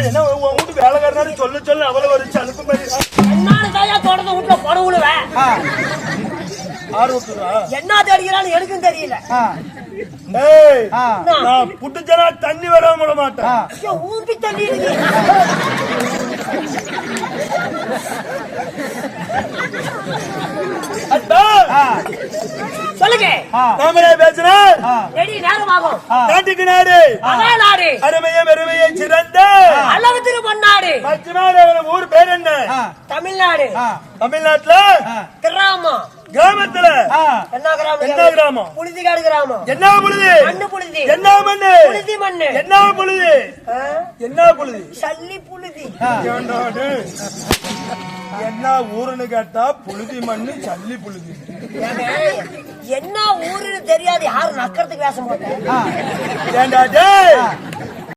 என்ன உன் வீட்டு வேலைக்காரனாரு சொல்ல சொல்ல அவ்வளவு வச்சு அனுப்பு மாதிரி. என்னால தாயா தொடர்ந்து வீட்டுல பணம் விழுவேன் ஆ, ஆறு விட்டுறா என்ன தேடிக்கிறான்னு எனக்கும் தெரியல. ஆ, ஏய் ஆ, நான் புட்டுச்சனா தண்ணி வராம விட மாட்டேன். சொல்லுங்க. பேசுறேன் நேரமாகும். நாடு. அதான் திருமண்ணாடு மச்சினாடு அவன் ஊர் பேர் என்ன? தமிழ்நாடு. தமிழ்நாட்டுல? கிராமம். கிராமத்துல? என்ன கிராமம்? என்ன கிராமம்? புழுதிகாடு கிராமம். என்ன புழுது? மண்ணு புழுதி. என்ன மண்ணு? புழுதி மண்ணு. என்ன புழுது? என்ன புழுது? சல்லி புழுதி. ஆ. ஏண்டா டேய்? என்ன ஊருன்னு கேட்டா புழுதி மண்ணு சல்லி புழுதி. என்ன ஊருன்னு தெரியாது. யாரும் நக்கறதுக்கு பேச மாட்டேன் ஆ, ஏண்டா டேய்